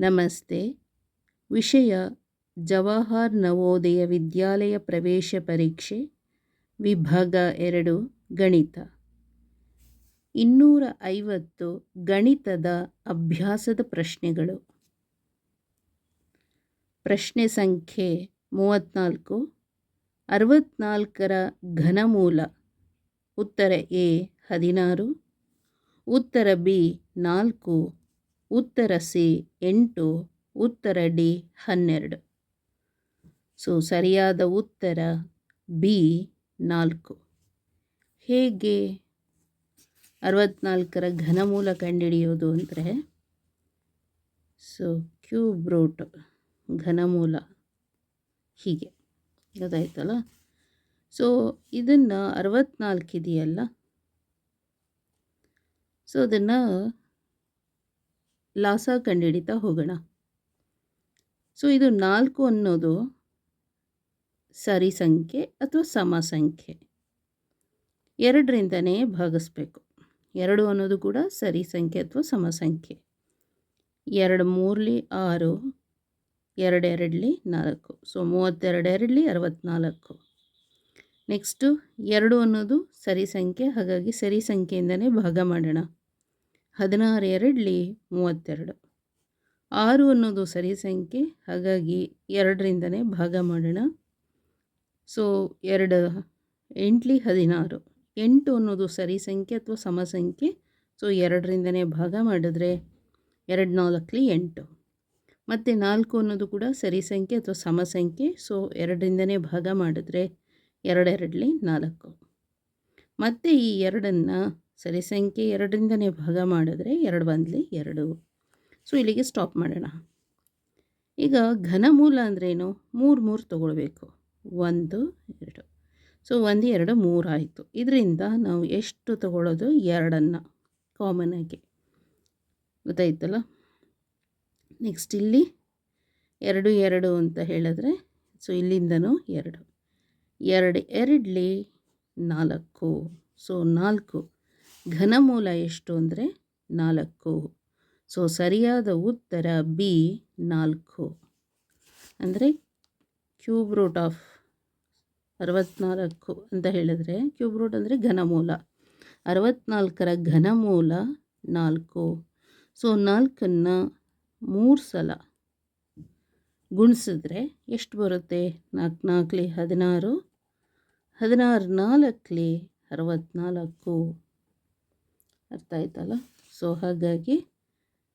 ನಮಸ್ತೆ. ವಿಷಯ ಜವಾಹರ್ ನವೋದಯ ವಿದ್ಯಾಲಯ ಪ್ರವೇಶ ಪರೀಕ್ಷೆ, ವಿಭಾಗ ಎರಡು, ಗಣಿತ. ಇನ್ನೂರ ಐವತ್ತು ಗಣಿತದ ಅಭ್ಯಾಸದ ಪ್ರಶ್ನೆಗಳು. ಪ್ರಶ್ನೆ ಸಂಖ್ಯೆ ಮೂವತ್ತ್ನಾಲ್ಕು ಅರವತ್ನಾಲ್ಕರ ಘನಮೂಲ. ಉತ್ತರ ಎ ಹದಿನಾರು, ಉತ್ತರ ಬಿ ನಾಲ್ಕು ಉತ್ತರ ಸಿ, ಎಂಟು, ಉತ್ತರ ಡಿ, ಹನ್ನೆರಡು. ಸೊ, ಸರಿಯಾದ ಉತ್ತರ ಬಿ, ನಾಲ್ಕು. ಹೇಗೆ ಅರವತ್ನಾಲ್ಕರ ಘನಮೂಲ ಕಂಡುಹಿಡಿಯೋದು ಅಂದರೆ, ಸೊ ಕ್ಯೂಬ್ ರೂಟ್ ಘನಮೂಲ ಹೀಗೆ. ಗೊತ್ತಾಯ್ತಲ್ಲ? ಸೊ, ಇದನ್ನು ಅರವತ್ನಾಲ್ಕು ಇದೆಯಲ್ಲ? ಸೊ, ಅದನ್ನು ಲಾಸ ಕಂಡುಹಿಡಿತಾ ಹೋಗೋಣ. ಸೊ ಇದು ನಾಲ್ಕು ಅನ್ನೋದು ಸರಿ ಸಂಖ್ಯೆ ಅಥವಾ ಸಮ ಸಂಖ್ಯೆ. ಎರಡರಿಂದನೇ ಭಾಗಿಸ್ಬೇಕು. ಎರಡು ಅನ್ನೋದು ಕೂಡ ಸರಿ ಸಂಖ್ಯೆ ಅಥವಾ ಸಮ ಸಂಖ್ಯೆ. ಎರಡು ಮೂರಲಿ ಆರು ಎರಡೆರಡಲಿ ನಾಲ್ಕು. ಸೊ ಮೂವತ್ತೆರಡೆರಡಲಿ ಅರವತ್ತ್ನಾಲ್ಕು ನೆಕ್ಸ್ಟು ಎರಡು ಅನ್ನೋದು ಸರಿ ಸಂಖ್ಯೆ, ಹಾಗಾಗಿ ಸರಿ ಸಂಖ್ಯೆಯಿಂದನೇ ಭಾಗ ಮಾಡೋಣ. ಹದಿನಾರು, ಎರಡಲಿ, ಮೂವತ್ತೆರಡು. ಆರು ಅನ್ನೋದು ಸರಿ ಸಂಖ್ಯೆ, ಹಾಗಾಗಿ ಎರಡರಿಂದನೇ ಭಾಗ ಮಾಡೋಣ. ಸೊ ಎರಡು, ಎಂಟ್ಲಿ ಹದಿನಾರು. ಎಂಟು ಅನ್ನೋದು ಸರಿ ಸಂಖ್ಯೆ ಅಥವಾ ಸಮ ಸಂಖ್ಯೆ? ಸೊ ಎರಡರಿಂದನೇ ಭಾಗ ಮಾಡಿದ್ರೆ ಎರಡು ನಾಲ್ಕಲಿ ಎಂಟು. ಮತ್ತು ನಾಲ್ಕು ಅನ್ನೋದು ಕೂಡ ಸರಿ ಸಂಖ್ಯೆ ಅಥವಾ ಸಮ ಸಂಖ್ಯೆ? ಸೊ ಎರಡರಿಂದನೇ ಭಾಗ ಮಾಡಿದ್ರೆ ಎರಡೆರಡಲಿ ನಾಲ್ಕು. ಮತ್ತು ಈ ಎರಡನ್ನು ಸರಿ ಸಂಖ್ಯೆ ಎರಡರಿಂದನೇ ಭಾಗ ಮಾಡಿದ್ರೆ ಎರಡು ಬಂದಲಿ ಎರಡು. ಸೊ ಇಲ್ಲಿಗೆ ಸ್ಟಾಪ್ ಮಾಡೋಣ. ಈಗ ಘನಮೂಲ ಅಂದ್ರೇನು? ಮೂರು ಮೂರು ತೊಗೊಳ್ಬೇಕು. ಒಂದು, ಎರಡು. ಸೊ ಒಂದು, ಎರಡು, ಮೂರು ಆಯಿತು. ಇದರಿಂದ ನಾವು ಎಷ್ಟು ತಗೊಳ್ಳೋದು? ಎರಡನ್ನು ಕಾಮನ್ ಆಗಿ. ಗೊತ್ತಾಯ್ತಲ್ಲ? ನೆಕ್ಸ್ಟ್ ಇಲ್ಲಿ ಎರಡು ಎರಡು ಅಂತ ಹೇಳಿದ್ರೆ ಸೊ ಇಲ್ಲಿಂದನೂ ಎರಡು. ಎರಡು, ಎರಡಲಿ ನಾಲ್ಕು. ಸೊ ನಾಲ್ಕು. ಘನಮೂಲ ಎಷ್ಟು ಅಂದರೆ ನಾಲ್ಕು. ಸೊ ಸರಿಯಾದ ಉತ್ತರ ಬಿ ನಾಲ್ಕು. ಅಂದರೆ ಕ್ಯೂಬ್ ರೂಟ್ ಆಫ್ ಅರವತ್ನಾಲ್ಕು ಅಂತ ಹೇಳಿದ್ರೆ ಕ್ಯೂಬ್ ರೂಟ್ ಅಂದರೆ ಘನಮೂಲ. ಅರವತ್ನಾಲ್ಕರ ಘನಮೂಲ ನಾಲ್ಕು. ಸೊ ನಾಲ್ಕನ್ನು ಮೂರು ಸಲ ಗುಣಿಸಿದ್ರೆ ಎಷ್ಟು ಬರುತ್ತೆ? ನಾಲ್ಕು, ನಾಲ್ಕಲಿ ಹದಿನಾರು. ಹದಿನಾರು, ನಾಲ್ಕಲಿ ಅರವತ್ನಾಲ್ಕು. ಅರ್ಥ ಆಯ್ತಲ್ಲ? ಸೊ ಹಾಗಾಗಿ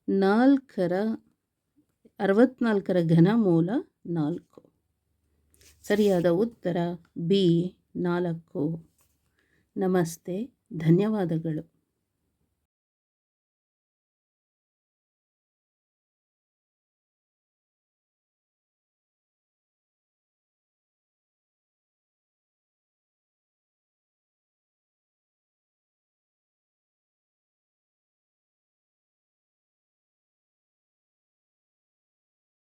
ನಾಲ್ಕರ ಅರವತ್ನಾಲ್ಕರ ಘನಮೂಲ ನಾಲ್ಕು. ಸರಿಯಾದ ಉತ್ತರ ಬಿ ನಾಲ್ಕು. ನಮಸ್ತೆ ಧನ್ಯವಾದಗಳು.